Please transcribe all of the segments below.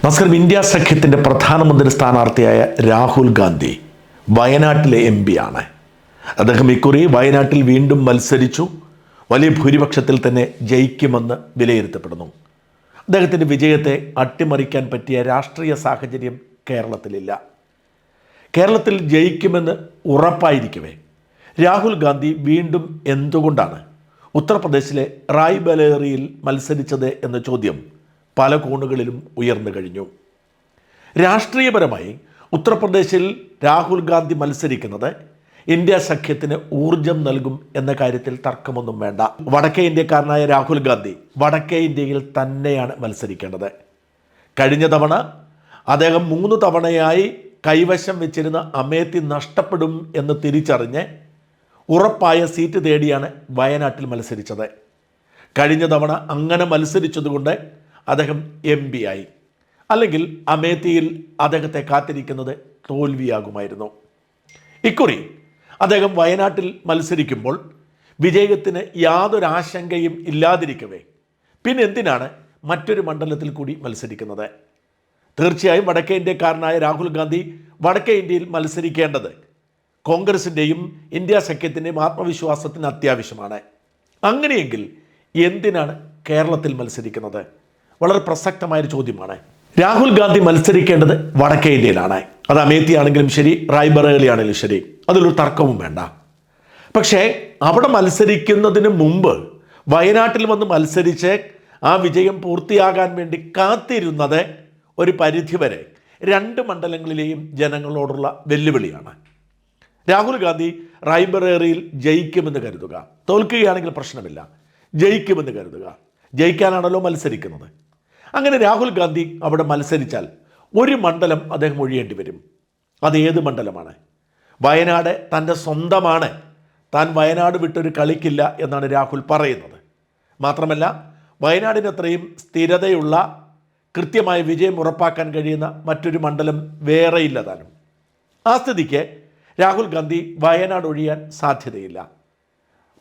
നമസ്കാരം. ഇന്ത്യ സഖ്യത്തിന്റെ പ്രധാനമന്ത്രി സ്ഥാനാർത്ഥിയായ രാഹുൽ ഗാന്ധി വയനാട്ടിലെ എം പി ആണ്. അദ്ദേഹം ഇക്കുറി വയനാട്ടിൽ വീണ്ടും മത്സരിച്ചു. വലിയ ഭൂരിപക്ഷത്തിൽ തന്നെ ജയിക്കുമെന്ന് വിലയിരുത്തപ്പെടുന്നു. അദ്ദേഹത്തിന്റെ വിജയത്തെ അട്ടിമറിക്കാൻ പറ്റിയ രാഷ്ട്രീയ സാഹചര്യം കേരളത്തിലില്ല. കേരളത്തിൽ ജയിക്കുമെന്ന് ഉറപ്പായിരിക്കവേ രാഹുൽ ഗാന്ധി വീണ്ടും എന്തുകൊണ്ടാണ് ഉത്തർപ്രദേശിലെ റായ്ബലേറിയിൽ മത്സരിച്ചത് എന്ന ചോദ്യം പല കോണുകളിലും ഉയർന്നു കഴിഞ്ഞു. രാഷ്ട്രീയപരമായി ഉത്തർപ്രദേശിൽ രാഹുൽ ഗാന്ധി മത്സരിക്കുന്നത് ഇന്ത്യ സഖ്യത്തിന് ഊർജം നൽകും എന്ന കാര്യത്തിൽ തർക്കമൊന്നും വേണ്ട. വടക്കേ ഇന്ത്യക്കാരനായ രാഹുൽ ഗാന്ധി വടക്കേ ഇന്ത്യയിൽ തന്നെയാണ് മത്സരിക്കേണ്ടത്. കഴിഞ്ഞ തവണ അദ്ദേഹം മൂന്ന് തവണയായി കൈവശം വെച്ചിരുന്ന അമേത്തി നഷ്ടപ്പെടും എന്ന് തിരിച്ചറിഞ്ഞ് ഉറപ്പായ സീറ്റ് തേടിയാണ് വയനാട്ടിൽ മത്സരിച്ചത്. കഴിഞ്ഞ തവണ അങ്ങനെ മത്സരിച്ചതുകൊണ്ട് അദ്ദേഹം എം പി ആയി. അല്ലെങ്കിൽ അമേത്തിയിൽ അദ്ദേഹത്തെ കാത്തിരിക്കുന്നത് തോൽവിയാകുമായിരുന്നു. ഇക്കുറി അദ്ദേഹം വയനാട്ടിൽ മത്സരിക്കുമ്പോൾ വിജയത്തിന് യാതൊരു ആശങ്കയും ഇല്ലാതിരിക്കവേ. പിന്നെ എന്തിനാണ് മറ്റൊരു മണ്ഡലത്തിൽ കൂടി മത്സരിക്കുന്നത്? തീർച്ചയായും വടക്കേ ഇന്ത്യക്കാരനായ രാഹുൽ ഗാന്ധി വടക്കേ ഇന്ത്യയിൽ മത്സരിക്കേണ്ടത് കോൺഗ്രസിന്റെയും ഇന്ത്യ സഖ്യത്തിന്റെയും ആത്മവിശ്വാസത്തിന് അത്യാവശ്യമാണ്. അങ്ങനെയെങ്കിൽ എന്തിനാണ് കേരളത്തിൽ മത്സരിക്കുന്നത്? വളരെ പ്രസക്തമായൊരു ചോദ്യമാണ്. രാഹുൽ ഗാന്ധി മത്സരിക്കേണ്ടത് വടക്കേ ഇന്ത്യയിലാണ്. അത് അമേത്തി ആണെങ്കിലും ശരി റായ്ബറേലി ആണെങ്കിലും ശരി. അതിലൊരു തർക്കവും വേണ്ട. പക്ഷേ അവിടെ മത്സരിക്കുന്നതിന് മുമ്പ് വയനാട്ടിൽ വന്ന് മത്സരിച്ച് ആ വിജയം പൂർത്തിയാകാൻ വേണ്ടി കാത്തിരുന്നത് ഒരു പരിധിവരെ രണ്ട് മണ്ഡലങ്ങളിലെയും ജനങ്ങളോടുള്ള വെല്ലുവിളിയാണ്. രാഹുൽ ഗാന്ധി റായ്ബറേറിയിൽ ജയിക്കുമെന്ന് കരുതുക. തോൽക്കുകയാണെങ്കിൽ പ്രശ്നമില്ല. ജയിക്കുമെന്ന് കരുതുക. ജയിക്കാനാണല്ലോ മത്സരിക്കുന്നത്. അങ്ങനെ രാഹുൽ ഗാന്ധി അവിടെ മത്സരിച്ചാൽ ഒരു മണ്ഡലം അദ്ദേഹം ഒഴിയേണ്ടി വരും. അത് ഏത് മണ്ഡലമാണ്? വയനാട് തന്റെ സ്വന്തമാണ്. താൻ വയനാട് വിട്ടൊരു കളിക്കില്ല എന്നാണ് രാഹുൽ പറയുന്നത്. മാത്രമല്ല വയനാടിനത്രയും സ്ഥിരതയുള്ള കൃത്യമായ വിജയം ഉറപ്പാക്കാൻ കഴിയുന്ന മറ്റൊരു മണ്ഡലം വേറെയില്ല താനും. ആ സ്ഥിതിക്ക് രാഹുൽ ഗാന്ധി വയനാട് ഒഴിയാൻ സാധ്യതയില്ല.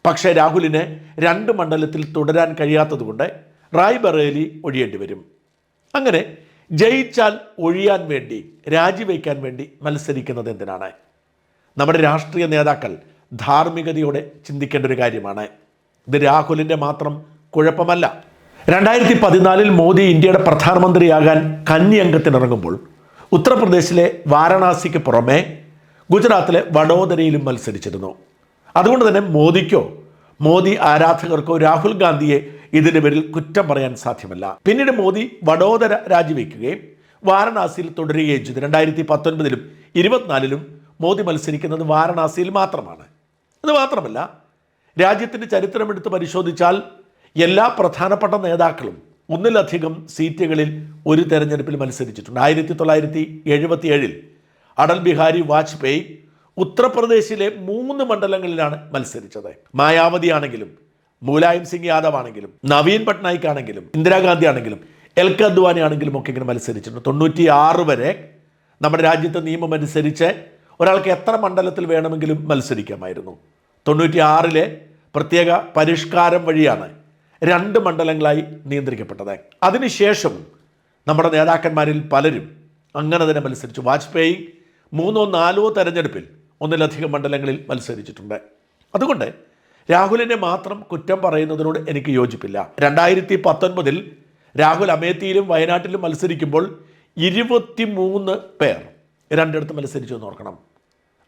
പക്ഷേ രാഹുലിന് രണ്ട് മണ്ഡലത്തിൽ തുടരാൻ കഴിയാത്തതുകൊണ്ട് റായ്ബറേലി ഒഴിയേണ്ടി വരും. അങ്ങനെ ജയിച്ചാൽ ഒഴിയാൻ വേണ്ടി രാജിവെക്കാൻ വേണ്ടി മത്സരിക്കുന്നത് എന്തിനാണ്? നമ്മുടെ രാഷ്ട്രീയ നേതാക്കൾ ധാർമ്മികതയോടെ ചിന്തിക്കേണ്ട ഒരു കാര്യമാണ്. ഇത് രാഹുലിന്റെ മാത്രം കുഴപ്പമല്ല. രണ്ടായിരത്തി പതിനാലിൽ മോദി ഇന്ത്യയുടെ പ്രധാനമന്ത്രിയാകാൻ കന്നി അംഗത്തിനിറങ്ങുമ്പോൾ ഉത്തർപ്രദേശിലെ വാരണാസിക്ക് പുറമെ ഗുജറാത്തിലെ വഡോദരയിലും മത്സരിച്ചിരുന്നു. അതുകൊണ്ട് തന്നെ മോദിക്കോ മോദി ആരാധകർക്കോ രാഹുൽ ഗാന്ധിയെ ഇതിന്റെ പേരിൽ കുറ്റം പറയാൻ സാധ്യമല്ല. പിന്നീട് മോദി വഡോദര രാജിവെക്കുകയും വാരണാസിയിൽ തുടരുകയും ചെയ്തു. രണ്ടായിരത്തി പത്തൊൻപതിലും ഇരുപത്തിനാലിലും മോദി മത്സരിക്കുന്നത് വാരണാസിയിൽ മാത്രമാണ്. അത് മാത്രമല്ല രാജ്യത്തിന്റെ ചരിത്രമെടുത്ത് പരിശോധിച്ചാൽ എല്ലാ പ്രധാനപ്പെട്ട നേതാക്കളും ഒന്നിലധികം സീറ്റുകളിൽ ഒരു തെരഞ്ഞെടുപ്പിൽ മത്സരിച്ചിട്ടുണ്ട്. ആയിരത്തി തൊള്ളായിരത്തി എഴുപത്തി ഏഴിൽ അടൽ ബിഹാരി വാജ്പേയി ഉത്തർപ്രദേശിലെ മൂന്ന് മണ്ഡലങ്ങളിലാണ് മത്സരിച്ചത്. മായാവതി ആണെങ്കിലും മുലായം സിംഗ് യാദവ് ആണെങ്കിലും നവീൻ പട്നായിക് ആണെങ്കിലും ഇന്ദിരാഗാന്ധി ആണെങ്കിലും എൽ കെ അദ്വാനി ആണെങ്കിലും ഒക്കെ ഇങ്ങനെ മത്സരിച്ചിട്ടുണ്ട്. തൊണ്ണൂറ്റി ആറ് വരെ നമ്മുടെ രാജ്യത്തെ നിയമം അനുസരിച്ച് ഒരാൾക്ക് എത്ര മണ്ഡലത്തിൽ വേണമെങ്കിലും മത്സരിക്കാമായിരുന്നു. തൊണ്ണൂറ്റി ആറിലെ പ്രത്യേക പരിഷ്കാരം വഴിയാണ് രണ്ട് മണ്ഡലങ്ങളായി നിയന്ത്രിക്കപ്പെട്ടത്. അതിനുശേഷം നമ്മുടെ നേതാക്കന്മാരിൽ പലരും അങ്ങനെ തന്നെ മത്സരിച്ചു. വാജ്പേയി മൂന്നോ നാലോ തെരഞ്ഞെടുപ്പിൽ ഒന്നിലധികം മണ്ഡലങ്ങളിൽ മത്സരിച്ചിട്ടുണ്ട്. അതുകൊണ്ട് രാഹുലിനെ മാത്രം കുറ്റം പറയുന്നതിനോട് എനിക്ക് യോജിപ്പില്ല. രണ്ടായിരത്തി പത്തൊൻപതിൽ രാഹുൽ അമേത്തിയിലും വയനാട്ടിലും മത്സരിക്കുമ്പോൾ ഇരുപത്തി മൂന്ന് പേർ രണ്ടിടത്ത് മത്സരിച്ചു എന്ന് ഓർക്കണം.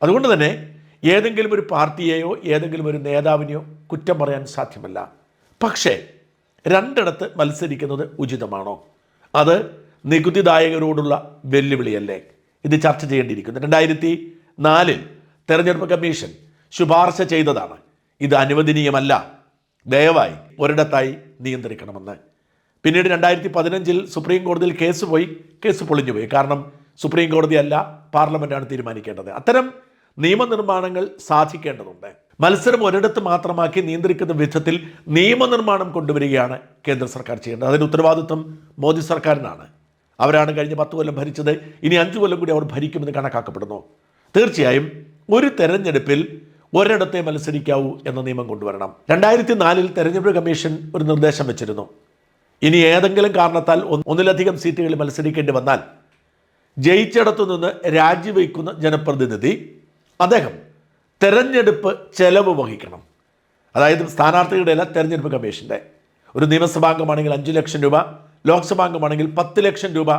അതുകൊണ്ട് തന്നെ ഏതെങ്കിലും ഒരു പാർട്ടിയെയോ ഏതെങ്കിലും ഒരു നേതാവിനെയോ കുറ്റം പറയാൻ സാധ്യമല്ല. പക്ഷേ രണ്ടിടത്ത് മത്സരിക്കുന്നത് ഉചിതമാണോ? അത് നികുതിദായകരോടുള്ള വെല്ലുവിളിയല്ലേ? ഇത് ചർച്ച ചെയ്യേണ്ടിയിരിക്കുന്നു. രണ്ടായിരത്തി നാലിൽ തെരഞ്ഞെടുപ്പ് കമ്മീഷൻ ശുപാർശ ചെയ്തതാണ്. ഇത് അനുവദനീയമല്ല. ദയവായി ഒരിടത്തായി നിയന്ത്രിക്കണമെന്ന്. പിന്നീട് രണ്ടായിരത്തി പതിനഞ്ചിൽ സുപ്രീം കോടതിയിൽ കേസ് പോയി കേസ് പൊളിഞ്ഞുപോയി കാരണം സുപ്രീം കോടതിയല്ല പാർലമെന്റാണ് തീരുമാനിക്കേണ്ടത്. അത്തരം നിയമനിർമ്മാണങ്ങൾ സാധിക്കേണ്ടതുണ്ട്. മത്സരം ഒരിടത്ത് മാത്രമാക്കി നിയന്ത്രിക്കുന്ന വിധത്തിൽ നിയമനിർമ്മാണം കൊണ്ടുവരികയാണ് കേന്ദ്ര സർക്കാർ ചെയ്യേണ്ടത്. അതിന് ഉത്തരവാദിത്വം മോദി സർക്കാരിനാണ്. അവരാണ് കഴിഞ്ഞ പത്ത് കൊല്ലം ഭരിച്ചത്. ഇനി അഞ്ചു കൊല്ലം കൂടി അവർ ഭരിക്കുമെന്ന് കണക്കാക്കപ്പെടുന്നു. തീർച്ചയായും ഒരു തെരഞ്ഞെടുപ്പിൽ ഒരിടത്തെ മത്സരിക്കാവൂ എന്ന നിയമം കൊണ്ടുവരണം. രണ്ടായിരത്തി നാലിൽ തെരഞ്ഞെടുപ്പ് കമ്മീഷൻ ഒരു നിർദ്ദേശം വെച്ചിരുന്നു. ഇനി ഏതെങ്കിലും കാരണത്താൽ ഒന്നിലധികം സീറ്റുകളിൽ മത്സരിക്കേണ്ടി വന്നാൽ ജയിച്ചിടത്തു നിന്ന് രാജിവെക്കുന്ന ജനപ്രതിനിധി അദ്ദേഹം തെരഞ്ഞെടുപ്പ് ചെലവ് വഹിക്കണം. അതായത് സ്ഥാനാർത്ഥികളുടെ അല്ല തെരഞ്ഞെടുപ്പ് കമ്മീഷന്റെ ഒരു നിയമസഭാംഗമാണെങ്കിൽ അഞ്ച് ലക്ഷം രൂപ ലോക്സഭാംഗമാണെങ്കിൽ പത്ത് ലക്ഷം രൂപ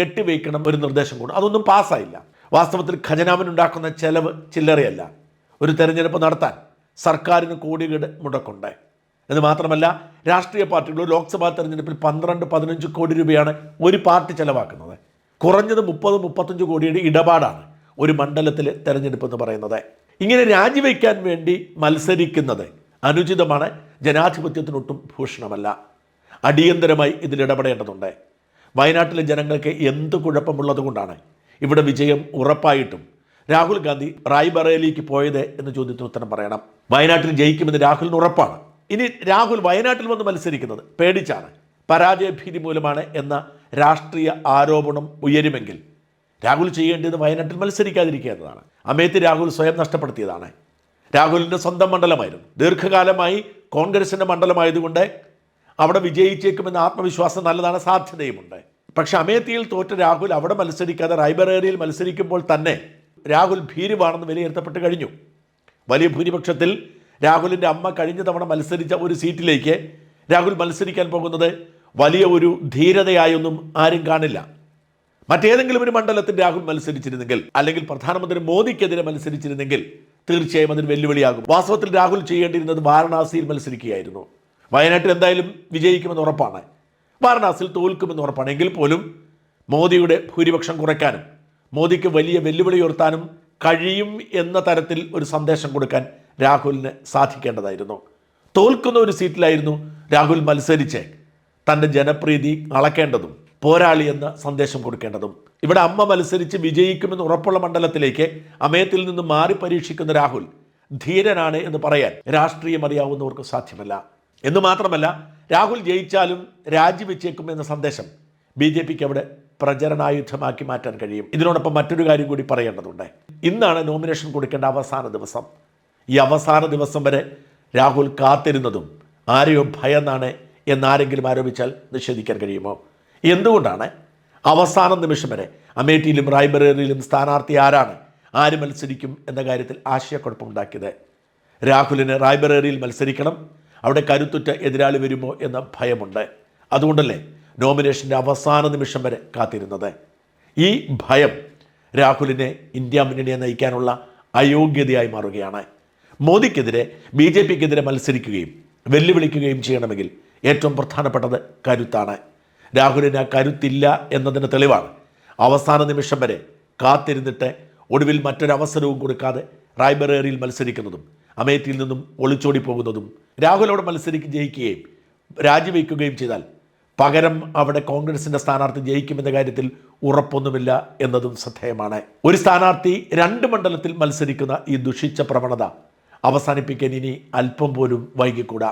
കെട്ടിവയ്ക്കണം ഒരു നിർദ്ദേശം കൊണ്ട്. അതൊന്നും പാസ്സായില്ല. വാസ്തവത്തിൽ ഖജനാവിനുണ്ടാക്കുന്ന ചെലവ് ചില്ലറയല്ല. ഒരു തെരഞ്ഞെടുപ്പ് നടത്താൻ സർക്കാരിന് കോടികളുടെ മുടക്കുണ്ട് എന്ന് മാത്രമല്ല രാഷ്ട്രീയ പാർട്ടികൾ ലോക്സഭാ തെരഞ്ഞെടുപ്പിൽ പന്ത്രണ്ട് പതിനഞ്ച് കോടി രൂപയാണ് ഒരു പാർട്ടി ചെലവാക്കുന്നത്. കുറഞ്ഞത് മുപ്പത് മുപ്പത്തഞ്ച് കോടിയുടെ ഇടപാടാണ് ഒരു മണ്ഡലത്തിലെ തെരഞ്ഞെടുപ്പ് എന്ന് പറയുന്നത്. ഇങ്ങനെ രാജിവെക്കാൻ വേണ്ടി മത്സരിക്കുന്നത് അനുചിതമാണ് ജനാധിപത്യത്തിനൊട്ടും ഭൂഷണമല്ല. അടിയന്തരമായി ഇതിൽ ഇടപെടേണ്ടതുണ്ട്. വയനാട്ടിലെ ജനങ്ങൾക്ക് എന്ത് കുഴപ്പമുള്ളത് കൊണ്ടാണ് ഇവിടെ വിജയം ഉറപ്പായിട്ടും രാഹുൽ ഗാന്ധി റായ്ബറേലിക്ക് പോയത് എന്ന ചോദ്യത്തിന് ഉത്തരം പറയണം. വയനാട്ടിൽ ജയിക്കുമെന്ന് രാഹുലിന് ഉറപ്പാണ്. ഇനി രാഹുൽ വയനാട്ടിൽ വന്ന് മത്സരിക്കുന്നത് പേടിച്ചാണ്. പരാജയ ഭീതി മൂലമാണ് എന്ന രാഷ്ട്രീയ ആരോപണം ഉയരുമെങ്കിൽ രാഹുൽ ചെയ്യേണ്ടത് വയനാട്ടിൽ മത്സരിക്കാതിരിക്കുക എന്നതാണ്. അമേത്തി രാഹുൽ സ്വയം നഷ്ടപ്പെടുത്തിയതാണ്. രാഹുലിന്റെ സ്വന്തം മണ്ഡലമായിരുന്നു. ദീർഘകാലമായി കോൺഗ്രസിന്റെ മണ്ഡലമായതുകൊണ്ട് അവിടെ വിജയിച്ചേക്കുമെന്ന ആത്മവിശ്വാസം നല്ലതാണ് സാധ്യതയുമുണ്ട്. പക്ഷെ അമേത്തിയിൽ തോറ്റ രാഹുൽ അവിടെ മത്സരിക്കാതെ റായ്ബറേലിയിൽ മത്സരിക്കുമ്പോൾ തന്നെ രാഹുൽ ഭീരുവാണെന്ന് വിലയിരുത്തപ്പെട്ട് കഴിഞ്ഞു. വലിയ ഭൂരിപക്ഷത്തിൽ രാഹുലിന്റെ അമ്മ കഴിഞ്ഞ തവണ മത്സരിച്ച ഒരു സീറ്റിലേക്ക് രാഹുൽ മത്സരിക്കാൻ പോകുന്നത് വലിയ ഒരു ധീരതയായൊന്നും ആരും കാണില്ല. മറ്റേതെങ്കിലും ഒരു മണ്ഡലത്തിൽ രാഹുൽ മത്സരിച്ചിരുന്നെങ്കിൽ അല്ലെങ്കിൽ പ്രധാനമന്ത്രി മോദിക്കെതിരെ മത്സരിച്ചിരുന്നെങ്കിൽ തീർച്ചയായും അതിന് വെല്ലുവിളിയാകും. വാസ്തവത്തിൽ രാഹുൽ ചെയ്യേണ്ടിയിരുന്നത് വാരണാസിയിൽ മത്സരിക്കുകയായിരുന്നു. വയനാട്ടിൽ എന്തായാലും വിജയിക്കുമെന്ന് ഉറപ്പാണ്. വാരണാസിയിൽ തോൽക്കുമെന്ന് ഉറപ്പാണ്. എങ്കിൽ പോലും മോദിയുടെ ഭൂരിപക്ഷം കുറയ്ക്കാനും മോദിക്ക് വലിയ വെല്ലുവിളി ഉയർത്താനും കഴിയും എന്ന തരത്തിൽ ഒരു സന്ദേശം കൊടുക്കാൻ രാഹുലിന് സാധിക്കേണ്ടതായിരുന്നു. തോൽക്കുന്ന ഒരു സീറ്റിലായിരുന്നു രാഹുൽ മത്സരിച്ച്. തന്റെ ജനപ്രീതി അളക്കേണ്ടതും പോരാളി എന്ന സന്ദേശം കൊടുക്കേണ്ടതും. ഇവിടെ അമ്മ മത്സരിച്ച് വിജയിക്കുമെന്ന് ഉറപ്പുള്ള മണ്ഡലത്തിലേക്ക് അമയത്തിൽ നിന്ന് മാറി പരീക്ഷിക്കുന്ന രാഹുൽ ധീരനാണ് എന്ന് പറയാൻ രാഷ്ട്രീയം അറിയാവുന്നവർക്ക് സാധ്യമല്ല. എന്ന് മാത്രമല്ല രാഹുൽ ജയിച്ചാലും രാജിവെച്ചേക്കും എന്ന സന്ദേശം ബി ജെ പിക്ക് അവിടെ പ്രചരണായുധമാക്കി മാറ്റാൻ കഴിയും. ഇതിനോടൊപ്പം മറ്റൊരു കാര്യം കൂടി പറയേണ്ടതുണ്ട്. ഇന്നാണ് നോമിനേഷൻ കൊടുക്കേണ്ട അവസാന ദിവസം. ഈ അവസാന ദിവസം വരെ രാഹുൽ കാത്തിരുന്നതും ആരെയോ ഭയന്നാണ് എന്നാരെങ്കിലും ആരോപിച്ചാൽ നിഷേധിക്കാൻ കഴിയുമോ? എന്തുകൊണ്ടാണ്? അവസാന നിമിഷം വരെ അമേഠിയിലും റായ്ബറേലിയിലും സ്ഥാനാർത്ഥി ആരാണ്? ആര് മത്സരിക്കും എന്ന കാര്യത്തിൽ ആശയക്കുഴപ്പമുണ്ടാക്കിയത്. രാഹുലിന് റായ്ബറേലിയിൽ മത്സരിക്കണം. അവിടെ കരുത്തുറ്റ എതിരാളി വരുമോ എന്ന ഭയമുണ്ട്. അതുകൊണ്ടല്ലേ നോമിനേഷന്റെ അവസാന നിമിഷം വരെ കാത്തിരുന്നത്. ഈ ഭയം രാഹുലിനെ ഇന്ത്യ മുന്നണിയെ നയിക്കാനുള്ള അയോഗ്യതയായി മാറുകയാണ്. മോദിക്കെതിരെ ബി ജെ പിക്കെതിരെ മത്സരിക്കുകയും വെല്ലുവിളിക്കുകയും ചെയ്യണമെങ്കിൽ ഏറ്റവും പ്രധാനപ്പെട്ടത് കരുത്താണ്. രാഹുലിന് കരുത്തില്ല എന്നതിന് തെളിവാണ്. അവസാന നിമിഷം വരെ കാത്തിരുന്നിട്ട് ഒടുവിൽ മറ്റൊരവസരവും കൊടുക്കാതെ റായ്ബറേറിയിൽ മത്സരിക്കുന്നതും അമേത്തിയിൽ നിന്നും ഒളിച്ചോടി പോകുന്നതും രാഹുലോട് മത്സരിക്ക് ജയിക്കുകയും രാജിവെക്കുകയും ചെയ്താൽ പകരം അവിടെ കോൺഗ്രസിന്റെ സ്ഥാനാർത്ഥി ജയിക്കുമെന്ന കാര്യത്തിൽ ഉറപ്പൊന്നുമില്ല എന്നതും ശ്രദ്ധേയമാണ്. ഒരു സ്ഥാനാർത്ഥി രണ്ട് മണ്ഡലത്തിൽ മത്സരിക്കുന്ന ഈ ദുഷിച്ച പ്രവണത അവസാനിപ്പിക്കാൻ ഇനി അല്പം പോലും വൈകിക്കൂടാ.